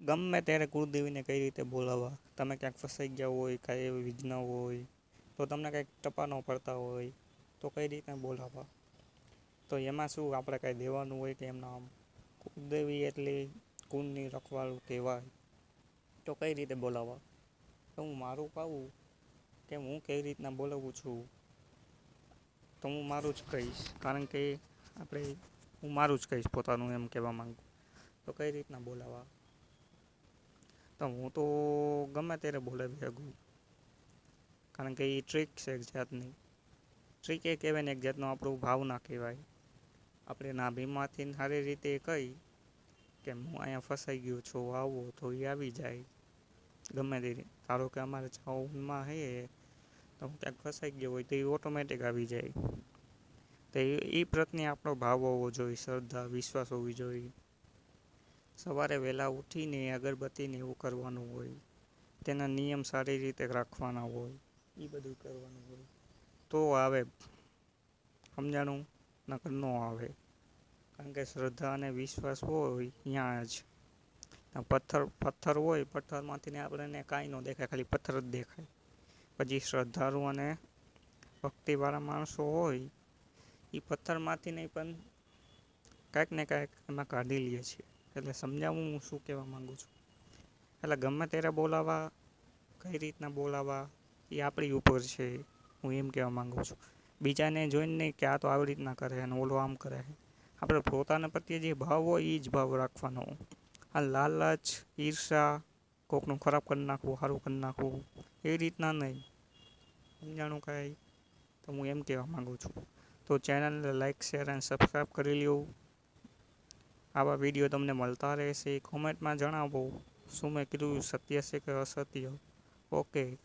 ગમે ત્યારે કુળદેવીને કઈ રીતે બોલાવવા? તમે ક્યાંક ફસાઈ ગયા હોય, કાંઈ એવી વિઘ્ન હોય, તો તમને કંઈક ટપા ન પડતા હોય, તો કઈ રીતે બોલાવવા? તો એમાં શું આપણે કાંઈ દેવાનું હોય કે એમના આમ કુળદેવી એટલે કુળની રખવાળું કહેવાય, તો કઈ રીતે બોલાવવા? તો હું મારું કહું કે હું કેવી રીતના બોલાવું છું, તો હું મારું જ કહીશ. કારણ કે આપણે, હું મારું જ કહીશ પોતાનું એમ કહેવા માગું. તો કઈ રીતના બોલાવવા? તો હું તો ગમે ત્યારે બોલાવી શકું કારણ કે એ ટ્રીક છે એક જાતની. ટ્રીક એ કહેવાય ને એક જાતનો આપણો ભાવના કહેવાય. આપણે નાભીમાંથી સારી રીતે કહી કે હું અહીંયા ફસાઈ ગયો છું આવો તો એ આવી જાય. ગમે તે ધારો કે અમારે ચાઉનમાં છે તો હું ક્યાંક ફસાઈ ગયો હોય તો એ ઓટોમેટિક આવી જાય. તો એ પ્રત્યે આપણો ભાવ હોવો જોઈએ, શ્રદ્ધા, વિશ્વાસ હોવી જોઈએ. સવારે વહેલા ઉઠીને અગરબત્તીને એવું કરવાનું હોય, તેના નિયમ સારી રીતે રાખવાના હોય એ બધું કરવાનું હોય. તો આવે, સમજાણું? નકર ન આવે. કારણ કે શ્રદ્ધા અને વિશ્વાસ હોય ત્યાં જ. પથ્થર પથ્થર હોય, પથ્થરમાંથી ને આપણને કાંઈ ન દેખાય, ખાલી પથ્થર જ દેખાય. પછી શ્રદ્ધાળુ અને ભક્તિવાળા માણસો હોય એ પથ્થરમાંથી નહીં પણ કાંઈક ને કાંઈક એમાં કાઢી લઈએ છે. એટલે સમજાવું હું શું કહેવા માગું છું. એટલે ગમે ત્યારે બોલાવવા કઈ રીતના બોલાવવા એ આપણી ઉપર છે, હું એમ કહેવા માગું છું. બીજાને જોઈને નહીં કે આ તો આવી રીતના કરે અને ઓલો આમ કરે. આપણે પોતાના પ્રત્યે જે ભાવ હોય એ જ ભાવ રાખવાનો. આ લાલચ, ઈર્ષા કોકનું ખરાબ કરી નાખવું, સારું કરી નાખવું, એ રીતના નહીં. સમજાણું કાંઈ? તો હું એમ કહેવા માગું છું. તો ચેનલને લાઈક, શેર અને સબસ્ક્રાઈબ કરી લ્યો. આવા વીડિયો તમને મળતા રહેશે. કોમેન્ટમાં જણાવો શું મેં કીધું, સત્ય છે કે અસત્ય? ઓકે